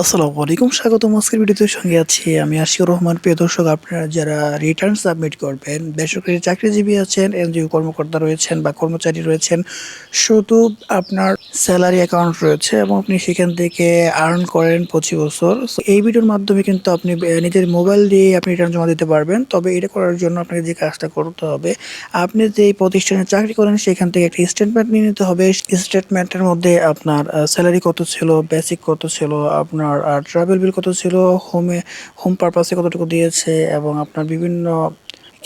আসসালামু আলাইকুম, স্বাগতম আজকের ভিডিওতে। সঙ্গে আছি আমি আশিউর রহমান। প্রিয় দর্শক, আপনারা যারা রিটার্ন সাবমিট করবেন, বেসরকারি চাকরিজীবী আছেন, এনজিও কর্মকর্তা রয়েছেন বা কর্মচারী রয়েছেন, শুধু আপনার স্যালারি অ্যাকাউন্ট রয়েছে এবং আপনি সেখান থেকে আর্ন করেন পঁচিশ বছর। এই ভিডিওর মাধ্যমে কিন্তু আপনি নিজের মোবাইল দিয়ে আপনি রিটার্ন জমা দিতে পারবেন। তবে এটা করার জন্য আপনাকে যে কাজটা করতে হবে, আপনি যে প্রতিষ্ঠানে চাকরি করেন, সেখান থেকে একটা স্টেটমেন্ট নিয়ে নিতে হবে। স্টেটমেন্টের মধ্যে আপনার স্যালারি কত ছিল বেসিক কত ছিল, আপনার ট্রাভেল বিল কত ছিল হোমে হোম পারপাসে কতটুকু দিয়েছে, এবং আপনার বিভিন্ন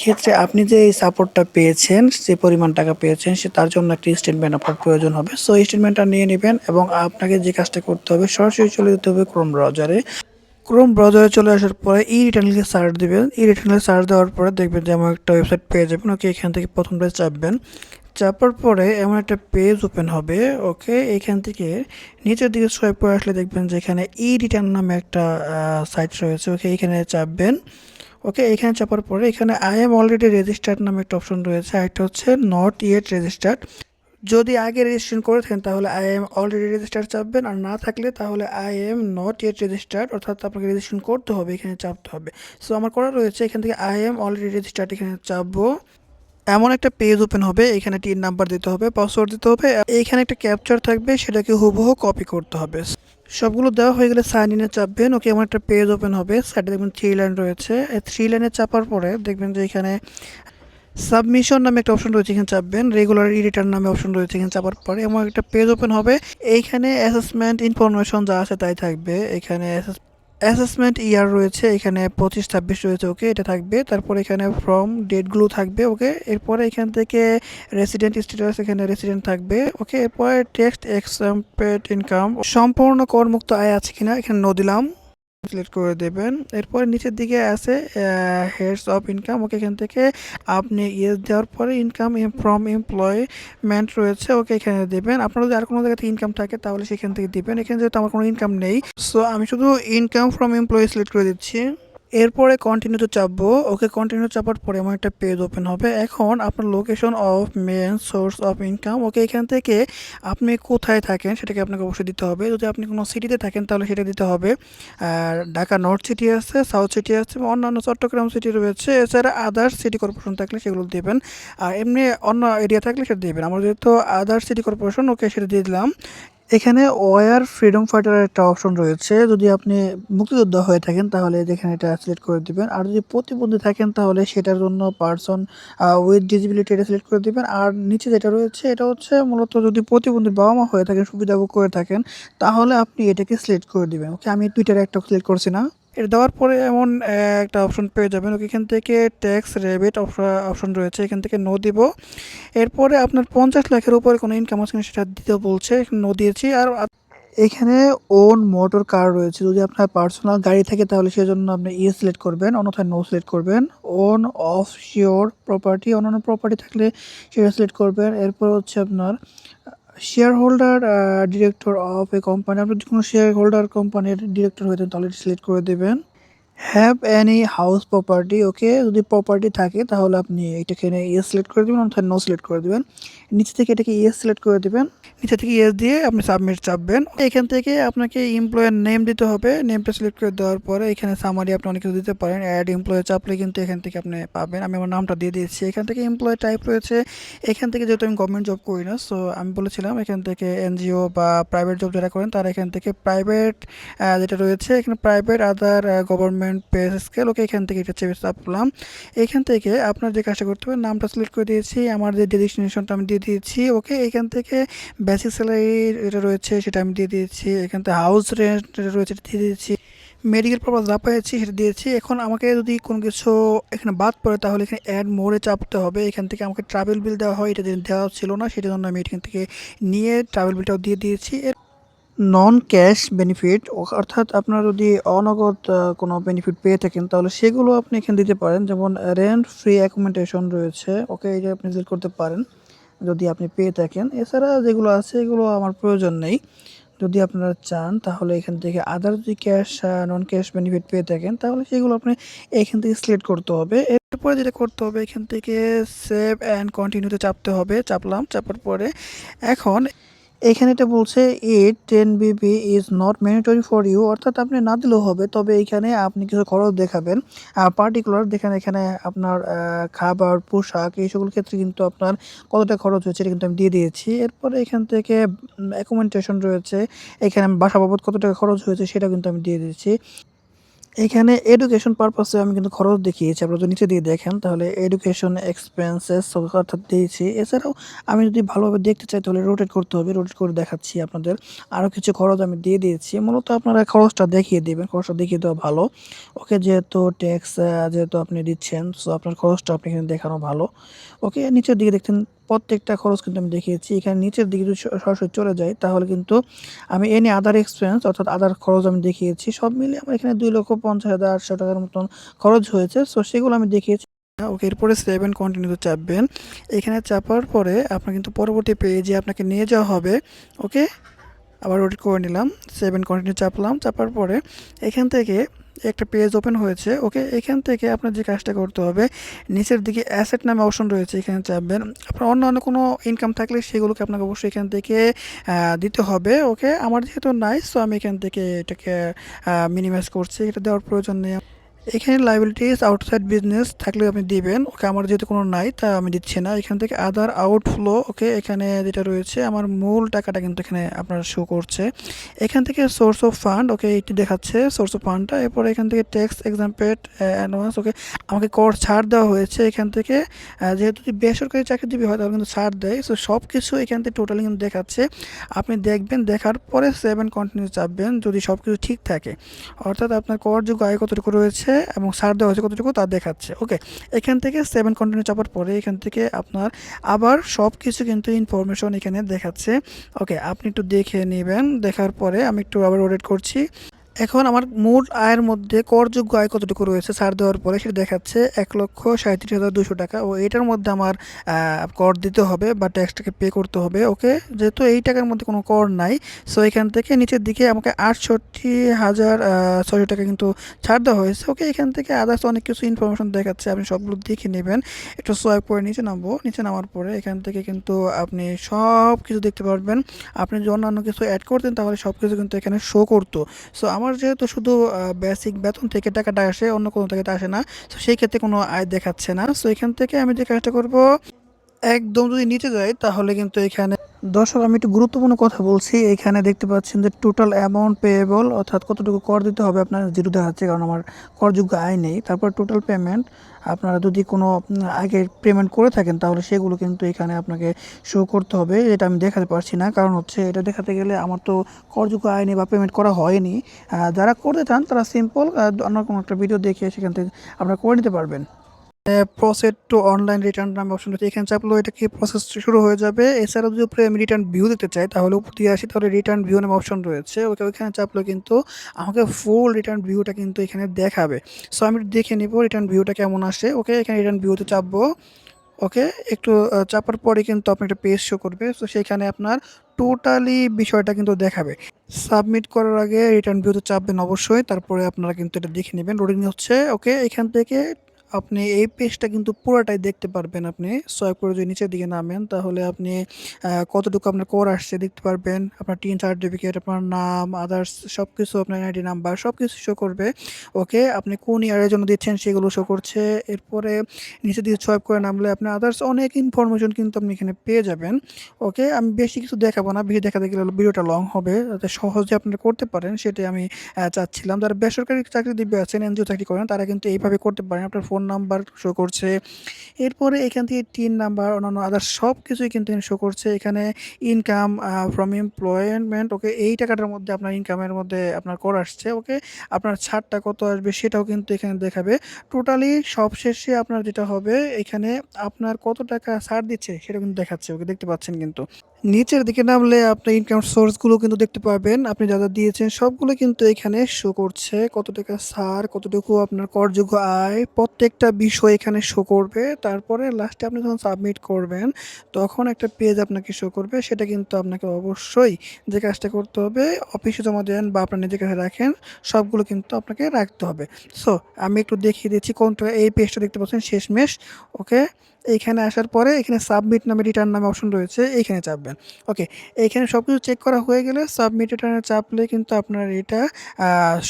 ক্ষেত্রে আপনি যে সাপোর্টটা পেয়েছেন, যে পরিমাণ টাকা পেয়েছেন, সে তার জন্য একটি স্টেটমেন্ট আপনার প্রয়োজন হবে। সো স্টেটমেন্টটা নিয়ে নেবেন, এবং আপনাকে যে কাজটা করতে হবে, সরাসরি চলে যেতে হবে ক্রোম ব্রাউজারে ক্রোম ব্রাউজারে চলে আসার পরে ই রিটার্নকে সার্চ দেবেন। ই রিটার্নকে সার্চ দেওয়ার পরে দেখবেন যে এমন একটা ওয়েবসাইট পেয়ে যাবেন। ওকে এখান থেকে প্রথমটা চাপবেন। চাপার পরে এমন একটা পেজ ওপেন হবে ওকে এখান থেকে নিচের দিকে সোয়াইপ করে আসলে দেখবেন যে এখানে ই রিটার্ন নামে একটা সাইট রয়েছে ওকে এখানে চাপবেন ওকে এখানে চাপার পরে এখানে আই এম অলরেডি রেজিস্টার্ড নামে একটা অপশন রয়েছে আরেকটা হচ্ছে নট ইয়েট রেজিস্টার্ড যদি আগে রেজিস্ট্রেশন করে থাকেন, তাহলে আই এম অলরেডি রেজিস্টার্ড চাপবেন, আর না থাকলে তাহলে I am not yet registered অর্থাৎ আপনাকে রেজিস্ট্রেশন করতে হবে, এখানে চাপতে হবে। সো আমার করা রয়েছে, এখান থেকে আই এম অলরেডি রেজিস্টার্ড এখানে চাপবো। এমন একটা পেজ ওপেন হবে, এখানে টিন নাম্বার দিতে হবে পাসওয়ার্ড দিতে হবে এইখানে একটা ক্যাপচার থাকবে, সেটাকে হুবহু কপি করতে হবে। সবগুলো দেওয়া হয়ে গেলে সাইন ইনে চাপবেন, ওকে এমন একটা পেজ ওপেন হবে সাইডে দেখবেন থ্রি লাইন রয়েছে থ্রি লাইনে চাপার পরে দেখবেন যে এখানে সাবমিশন নামে একটা অপশন রয়েছে, এখানে চাপবেন রেগুলার ই রিটার্ন নামে অপশন রয়েছে, এখানে চাপার পরে এমন একটা পেজ ওপেন হবে, এইখানে অ্যাসেসমেন্ট ইনফরমেশন যা আছে তাই থাকবে, এখানে অ্যাসেসমেন্ট ইয়ার রয়েছে, এখানে পঁচিশ, ছাব্বিশ রয়েছে ওকে এটা থাকবে। তারপর এখানে ফর্ম ডেটগুলো থাকবে ওকে এরপরে এখান থেকে রেসিডেন্ট স্ট্যাটাস এখানে রেসিডেন্ট থাকবে ওকে এরপরে টেক্সট এক্সাম্পেড ইনকাম সম্পূর্ণ করমুক্ত আয় আছে কিনা এখানে নো দিলাম। সিলেক্ট করে দেবেন। এরপর নিচের দিকে আছে হেডস অফ ইনকাম ওকে এখান থেকে আপনি ইয়েস দেওয়ার পরে ইনকাম ফ্রম এমপ্লয়মেন্ট রয়েছে, ওকে এখানে দেবেন। আপনার যদি আর কোনো জায়গাতে ইনকাম থাকে, তাহলে সেখান থেকে দেবেন। এখানে যেহেতু আমার কোনো ইনকাম নেই সো আমি শুধু ইনকাম ফ্রম এমপ্লয়ি সিলেক্ট করে দিচ্ছি। এরপরে কন্টিনিউতে চাপবো। ওকে কন্টিনিউ চাপার পরে আমার একটা পেজ ওপেন হবে। এখন আপনার location of main source of income okay এখান থেকে আপনি কোথায় থাকেন সেটাকে আপনাকে অবশ্যই দিতে হবে। যদি আপনি কোনো সিটিতে থাকেন তাহলে সেটা দিতে হবে। আর ঢাকা নর্থ সিটি আছে সাউথ সিটি আছে অন্যান্য চট্টগ্রাম সিটি রয়েছে। এছাড়া আদার্স সিটি কর্পোরেশন থাকলে সেগুলো দেবেন। আর এমনি অন্য এরিয়া থাকলে সেটা দেবেন। আমরা যেহেতু আদার্স সিটি কর্পোরেশন ওকে সেটা দিয়ে দিলাম। এখানে ওয়ার ফ্রিডম ফাইটারের একটা অপশন রয়েছে। যদি আপনি মুক্তিযোদ্ধা হয়ে থাকেন, তাহলে এখানে এটা সিলেক্ট করে দিবেন। আর যদি প্রতিবন্ধী থাকেন, তাহলে সেটার জন্য পার্সন উইথ ডিসিবিলিটি এটা সিলেক্ট করে দিবেন। আর নিচে যেটা রয়েছে, এটা হচ্ছে মূলত যদি প্রতিবন্ধী বাবা মা হয়ে থাকেন, সুবিধাভোগ করে থাকেন, তাহলে আপনি এটাকে সিলেক্ট করে দিবেন। ওকে আমি টুইটারে একটা সিলেক্ট করছি না। এটা দেওয়ার পরে এমন একটা অপশন পেয়ে যাবেন। এখান থেকে ট্যাক্স রেবিট অপশন রয়েছে। এখান থেকে নো দিব। এরপরে আপনার পঞ্চাশ লাখের উপরে কোনো ইনকাম আছে সেটা দিতে বলছে। নো দিয়েছি। আর এখানে ওন মোটর কার রয়েছে। যদি আপনার পার্সোনাল গাড়ি থাকে তাহলে সেজন্য আপনি ইয়ে সিলেক্ট করবেন। অন্যথায় নো সিলেক্ট করবেন। ওন অফ শিওর প্রপার্টি অন্যান্য প্রপার্টি থাকলে সেটা সিলেক্ট করবেন। এরপর হচ্ছে আপনার shareholder director of a company আপনি যদি কোনো শেয়ার হোল্ডার কোম্পানির ডিরেক্টর হয়ে থাকেন তাহলে সিলেক্ট করে দেবেন। Have any house property okay যদি প্রপার্টি থাকে, তাহলে আপনি এটাকে ইয়ে সিলেক্ট করে দেবেন, অর্থাৎ নো সিলেক্ট করে দেবেন। নিচে থেকে এটাকে ইয়েস সিলেক্ট করে দেবেন। নিচে থেকে ইয়েস দিয়ে আপনি সাবমিট চাপবেন। এখান থেকে আপনাকে এমপ্লয়ের নেম দিতে হবে। নেমটা সিলেক্ট করে দেওয়ার পরে এখানে সামারি আপনি অনেক দিতে পারেন। অ্যাড এমপ্লয় চাপলে কিন্তু এখান থেকে আপনি পাবেন। আমি আমার নামটা দিয়ে দিয়েছি। এখান থেকে এমপ্লয় টাইপ রয়েছে। এখান থেকে যেহেতু আমি গভর্নমেন্ট জব করি না সো আমি বলেছিলাম এখান থেকে এনজিও বা প্রাইভেট জব যারা করেন, তারা এখান থেকে প্রাইভেট যেটা রয়েছে, এখানে private other government pay scale okay এখান থেকে এটা চেপে চাপলাম এখান থেকে আপনার যে কাজটা করতে হবে, নামটা সিলেক্ট করে দিয়েছি, আমার যে ডেজিগনেশনটা আমি দিয়ে দিয়েছি, ওকে এখান থেকে বেসিক স্যালারি এটা রয়েছে সেটা আমি দিয়ে দিয়েছি, এখান থেকে হাউস রেন্ট রয়েছে দিয়ে দিয়েছি মেডিকেল পারপাস যা পেয়েছি সেটা দিয়েছি। এখন আমাকে যদি কোনো কিছু এখানে বাদ পড়ে তাহলে এখানে অ্যাড মোড়ে চাপতে হবে। এখান থেকে আমাকে ট্রাভেল বিল দেওয়া হয়, এটা দেওয়া ছিল না, সেটার জন্য আমি এখান থেকে নিয়ে ট্রাভেল বিলটাও দিয়ে দিয়েছি। এর নন ক্যাশ বেনিফিট অর্থাৎ আপনার যদি অনগদ আহ, কোনো বেনিফিট পেয়ে থাকেন তাহলে সেগুলো আপনি এখানে দিতে পারেন। যেমন রেন্ট ফ্রি অ্যাকোমোডেশন রয়েছে ওকে এটা আপনি সিলেক্ট করতে পারেন যদি আপনি পেয়ে থাকেন। এছাড়া যেগুলো আছে এগুলো আমার প্রয়োজন নেই। যদি আপনারা চান তাহলে এখান থেকে আদার যদি ক্যাশ নন ক্যাশ বেনিফিট পেয়ে থাকেন তাহলে সেগুলো আপনি এখান থেকে সিলেক্ট করতে হবে। এরপরে যেটা করতে হবে এখান থেকে সেভ অ্যান্ড কন্টিনিউতে চাপতে হবে। চাপলাম চাপার পরে এখন এখানে এটা বলছে it ten BB is not mandatory for you অর্থাৎ আপনি না দিলেও হবে, তবে এখানে আপনি কিছু খরচ দেখাবেন। পার্টিকুলার দেখেন এখানে আপনার খাবার, পোশাক এই সকল ক্ষেত্রে কিন্তু আপনার কতটা খরচ হয়েছে এটা কিন্তু আমি দিয়ে দিয়েছি। এরপরে এখান থেকে অ্যাকোমেন্টেশন রয়েছে। এখানে বাসা বাবদ কত টাকা খরচ হয়েছে সেটা কিন্তু আমি দিয়ে দিয়েছি। এখানে এডুকেশন পারপাসে আমি কিন্তু খরচ দেখিয়েছি। আপনারা যদি নিচে দিয়ে দেখেন, তাহলে এডুকেশন এক্সপেন্সেস অর্থাৎ দিয়েছি। এছাড়াও আমি যদি ভালোভাবে দেখতে চাই, তাহলে রোটেট করতে হবে। রোটেট করে দেখাচ্ছি আপনাদের। আরও কিছু খরচ আমি দিয়ে দিয়েছি। মূলত আপনারা খরচটা দেখিয়ে দেবেন। খরচটা দেখিয়ে দেওয়া ভালো। ওকে, যেহেতু ট্যাক্স যেহেতু আপনি দিচ্ছেন সো আপনার খরচটা আপনি এখানে দেখানো ভালো। ওকে, নিচের দিকে দেখছেন প্রত্যেকটা খরচ কিন্তু আমি দেখিয়েছি। এখানে নিচের দিকে যদি সরাসরি চলে যায় তাহলে কিন্তু আমি এনে আদার এক্সপেন্স অর্থাৎ আদার খরচ আমি দেখিয়েছি। সব মিলিয়ে আমার এখানে দুই লক্ষ পঞ্চাশ হাজার আটশো টাকার মতন খরচ হয়েছে। সো সেগুলো আমি দেখিয়েছি। ওকে, এরপরে সেভেন কন্টিনিউতে চাপবেন। এখানে চাপার পরে আপনার কিন্তু পরবর্তী পেজে আপনাকে নিয়ে যাওয়া হবে। ওকে? আবার ওটি করে নিলাম। সেভেন কন্টিনিউ চাপলাম। চাপার পরে এখান থেকে একটা পেজ ওপেন হয়েছে ওকে এখান থেকে আপনার যে কাজটা করতে হবে, নিচের দিকে অ্যাসেট নামে অপশন রয়েছে, এখানে চাপবেন। আপনার অন্য অন্য কোনো ইনকাম থাকলে সেগুলোকে আপনাকে অবশ্যই এখান থেকে দিতে হবে ওকে আমার যেহেতু নাই সো আমি এখান থেকে এটাকে মিনিমাইজ করছি। এটা দেওয়ার প্রয়োজন নেই। এখানে লাইবিলিটিস আউটসাইড বিজনেস থাকলে আপনি দিবেন। ওকে, আমার যেহেতু কোনো নাই, তা আমি দিচ্ছি না। এখান থেকে আদার আউটফ্লো ওকে, এখানে যেটা রয়েছে, আমার মূল টাকাটা কিন্তু এখানে আপনার শো করছে। এখান থেকে সোর্স অফ ফান্ড ওকে এটি দেখাচ্ছে সোর্স অফ ফান্ডটা এরপর এখান থেকে ট্যাক্স এক্সাম্পেড অ্যাডভান্স ওকে, আমাকে কর ছাড় দেওয়া হয়েছে। এখান থেকে যেহেতু বেসরকারি চাকরিজীবী হয়, তাহলে কিন্তু ছাড় দেয়। সো সব কিছু এখান থেকে টোটালি কিন্তু দেখাচ্ছে। আপনি দেখবেন, দেখার পরে সেভেন কন্টিনিউ চাপবেন যদি সব কিছু ঠিক থাকে। অর্থাৎ আপনার কর করযোগ্য আয় কতটুকু রয়েছে? এবং সার দেওয়া হয়েছে কতটুকু তা দেখাচ্ছে। ওকে, এখান থেকে সেভেন কন্টিনিউ চাপার পরে এখান থেকে আপনার আবার সব কিছু কিন্তু ইনফরমেশন এখানে দেখাচ্ছে। ওকে, আপনি একটু দেখে নেবেন। দেখার পরে আমি একটু আবার ওয়েট করছি। এখন আমার মোট আয়ের মধ্যে করযোগ্য আয় কতটুকু রয়েছে? ছাড় দেওয়ার পরে সেটা দেখাচ্ছে এক লক্ষ সাঁত্রিশ হাজার দুশো টাকা। ও এটার মধ্যে আমার কর দিতে হবে বা ট্যাক্সটাকে পে করতে হবে ওকে যেহেতু এই টাকার মধ্যে কোনো কর নাই সো এখান থেকে নিচের দিকে আমাকে আটষট্টি হাজার ছয়শো টাকা কিন্তু ছাড় দেওয়া হয়েছে ওকে এখান থেকে আদার্স অনেক কিছু ইনফরমেশন দেখাচ্ছে, আপনি সবগুলো দেখে নেবেন। একটু সোয়াইপ করে নিচে নামবো, নিচে নামার পরে এখান থেকে কিন্তু আপনি সব কিছু দেখতে পারবেন। আপনি যদি অন্যান্য কিছু অ্যাড করতেন তাহলে সব কিছু কিন্তু এখানে শো করতো। সো আমার যেহেতু শুধু বেসিক বেতন থেকে টাকাটা আসে, অন্য কোনো থেকে আসে না, তো সেই ক্ষেত্রে কোনো আয় দেখাচ্ছে না। তো এখান থেকে আমি যে কাজটা করব, একদম যদি নিচে যাই, তাহলে কিন্তু এখানে দর্শক, আমি একটু গুরুত্বপূর্ণ কথা বলছি। এখানে দেখতে পাচ্ছেন যে টোটাল অ্যামাউন্ট পেয়েবল অর্থাৎ কতটুকু কর দিতে হবে আপনার জিরো দেখাচ্ছে কারণ আমার করযোগ্য আয় নেই। তারপর টোটাল পেমেন্ট আপনারা যদি কোনো আগে পেমেন্ট করে থাকেন, তাহলে সেগুলো কিন্তু এখানে আপনাকে শো করতে হবে। এটা আমি দেখাতে পারছি না, কারণ হচ্ছে এটা দেখাতে গেলে আমার তো করযোগ্য আয় নেই বা পেমেন্ট করা হয়নি। যারা করতে চান, তারা সিম্পল অন্য কোনো একটা ভিডিও দেখে সেখান থেকে আপনারা করে নিতে পারবেন। প্রসেড টু অনলাইন রিটার্ন নামে অপশন রয়েছে। এখানে চাপলো এটা কি প্রসেস শুরু হয়ে যাবে? এছাড়াও যদি উপরে আমি রিটার্ন ভিউ দিতে চাই, তাহলে উপর দিয়ে আসি, তাহলে রিটার্ন ভিউ নামে অপশন রয়েছে। ওকে, ওইখানে চাপলো কিন্তু আমাকে ফুল রিটার্ন ভিউটা কিন্তু এখানে দেখাবে। সো আমি দেখে নিব রিটার্ন ভিউটা কেমন আসে। ওকে, এখানে রিটার্ন ভিউতে চাপবো ওকে, একটু চাপার পরে কিন্তু আপনি একটা পেজ শো করবে। তো সেখানে আপনার টোটালি বিষয়টা কিন্তু দেখাবে। সাবমিট করার আগে রিটার্ন ভিউতে চাপবেন অবশ্যই। তারপরে আপনারা কিন্তু এটা দেখে নেবেন। লোডিং হচ্ছে। ওকে, এখান থেকে আপনি এই পেজটা কিন্তু পুরোটাই দেখতে পারবেন আপনি। সোয়াইপ করে যদি নিচের দিকে নামেন, তাহলে আপনি কতটুকু আপনার কর আসছে দেখতে পারবেন। আপনার টিন সার্টিফিকেট আপনার নাম আদার্স সব কিছু আপনার আইডি নাম্বার সব কিছু শো করবে। ওকে আপনি কোন ইয়ারের জন্য দিচ্ছেন সেগুলো শো করছে। এরপরে নিচের দিকে সোয়াইপ করে নামলে আপনি আদার্স অনেক ইনফরমেশন কিন্তু আপনি এখানে পেয়ে যাবেন। ওকে আমি বেশি কিছু দেখাবো না, বেশি দেখাতে গেলে ভিডিওটা লং হবে। যাতে সহজে আপনারা করতে পারেন, সেটাই আমি চাচ্ছিলাম। যারা বেসরকারি চাকরি দিবে আছেন এনজিও চাকরি করেন, তারা কিন্তু এইভাবে করতে পারেন। আপনার ফোন নাম্বার শো করছে। এরপরে এখান থেকে টিন নাম্বার, অন্যান্য আদার্স সব কিছুই কিন্তু শো করছে। এখানে ইনকাম ফ্রম এমপ্লয়মেন্ট ওকে এই টাকাটার মধ্যে আপনার ইনকামের মধ্যে আপনার কর আসছে ওকে আপনার ছাড়টা কত আসবে সেটাও কিন্তু এখানে দেখাবে। টোটালি সবশেষে আপনার যেটা হবে, এখানে আপনার কত টাকা ছাড় দিচ্ছে সেটা কিন্তু দেখাচ্ছে ওকে দেখতে পাচ্ছেন কিন্তু। নিচের দিকে নামলে আপনি ইনকাম সোর্সগুলো কিন্তু দেখতে পাবেন। আপনি যা যা দিয়েছেন সবগুলো কিন্তু এখানে শো করছে। কত টাকা ছাড় কতটুকু আপনার করযোগ্য আয়, প্রত্যেকটা বিষয় এখানে শো করবে। তারপরে লাস্টে আপনি যখন সাবমিট করবেন, তখন একটা পেজ আপনাকে শো করবে। সেটা কিন্তু আপনাকে অবশ্যই যে কাজটা করতে হবে অফিসে জমা দেন বা আপনার নিজের কাছে রাখেন, সবগুলো কিন্তু আপনাকে রাখতে হবে। সো আমি একটু দেখিয়ে দিচ্ছি কোনটা, এই পেজটা দেখতে পাচ্ছেন, শেষমেশ ওকে এইখানে আসার পরে এখানে সাবমিট নামে রিটার্ন নামে অপশন রয়েছে, এইখানে চাপবেন। ওকে এইখানে সব কিছু চেক করা হয়ে গেলে সাবমিট রিটার্নে চাপলে কিন্তু আপনার এটা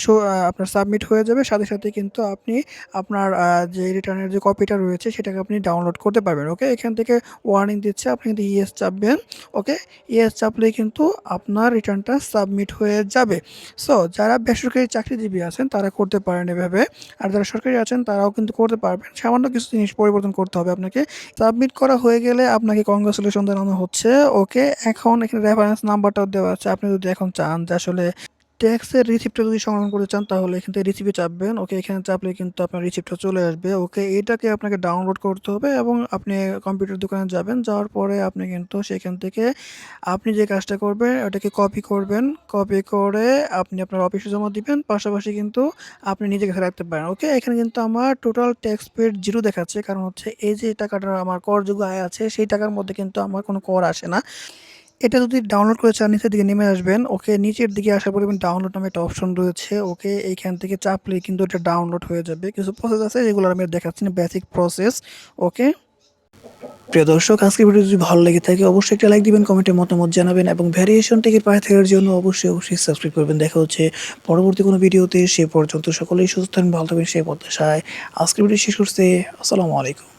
শো আপনার সাবমিট হয়ে যাবে। সাথে সাথে কিন্তু আপনি আপনার যে রিটার্নের যে কপিটা রয়েছে সেটাকে আপনি ডাউনলোড করতে পারবেন। ওকে এখান থেকে ওয়ার্নিং দিচ্ছে, আপনি কিন্তু ইএস চাপবেন। ওকে ইয়েস চাপলেই কিন্তু আপনার রিটার্নটা সাবমিট হয়ে যাবে। সো যারা বেসরকারি চাকরিজীবী আছেন, তারা করতে পারেন এভাবে। আর যারা সরকারি আছেন, তারাও কিন্তু করতে পারবেন। সামান্য কিছু জিনিস পরিবর্তন করতে হবে আপনাকে। সাবমিট করা হয়ে গেলে আপনাকে কংগ্রেচুলেশন জানানো হচ্ছে। ওকে এখন এখানে রেফারেন্স নাম্বারটাও দেওয়া আছে। আপনি যদি এখন চান যে আসলে ট্যাক্সের রিসিপ্টটা যদি সংগ্রহ করতে চান, তাহলে এখান থেকে রিসিপে চাপবেন। ওকে, এখানে চাপলে কিন্তু আপনার রিসিপ্টটা চলে আসবে। ওকে, এটাকে আপনাকে ডাউনলোড করতে হবে এবং আপনি কম্পিউটার দোকানে যাবেন। যাওয়ার পরে আপনি কিন্তু সেখান থেকে আপনি যে কাজটা করবেন, ওটাকে কপি করবেন। কপি করে আপনি আপনার অফিসে জমা দিবেন। পাশাপাশি কিন্তু আপনি নিজে কাছে রাখতে পারেন। ওকে, এখানে কিন্তু আমার টোটাল ট্যাক্স পেড জিরো দেখাচ্ছে। কারণ হচ্ছে এই যে টাকাটা আমার করযোগ্য আয় আছে, সেই টাকার মধ্যে কিন্তু আমার কোনো কর আসে না। এটা যদি ডাউনলোড করে চান নিচের দিকে নেমে আসবেন, ওকে নিচের দিকে আসার পরে ডাউনলোড নামে একটা অপশন রয়েছে, ওকে এইখান থেকে চাপলে কিন্তু এটা ডাউনলোড হয়ে যাবে। কিছু প্রসেস আছে যেগুলো আমি দেখাচ্ছি না বেসিক প্রসেস ওকে? প্রিয় দর্শক, আজকের ভিডিও যদি ভালো লেগে থাকে, অবশ্যই একটা লাইক দিবেন কমেন্টে মতামত জানাবেন এবং ভ্যারিয়েশন টিকিট পায়ে থাকার জন্য অবশ্যই অবশ্যই সাবস্ক্রাইব করবেন। দেখা হচ্ছে পরবর্তী কোনো ভিডিওতে সে পর্যন্ত সকলেই সুস্থ থাকবেন, ভালো থাকবেন, সেই প্রত্যাশায় আজকের ভিডিও শেষ করছে। আসসালামু আলাইকুম।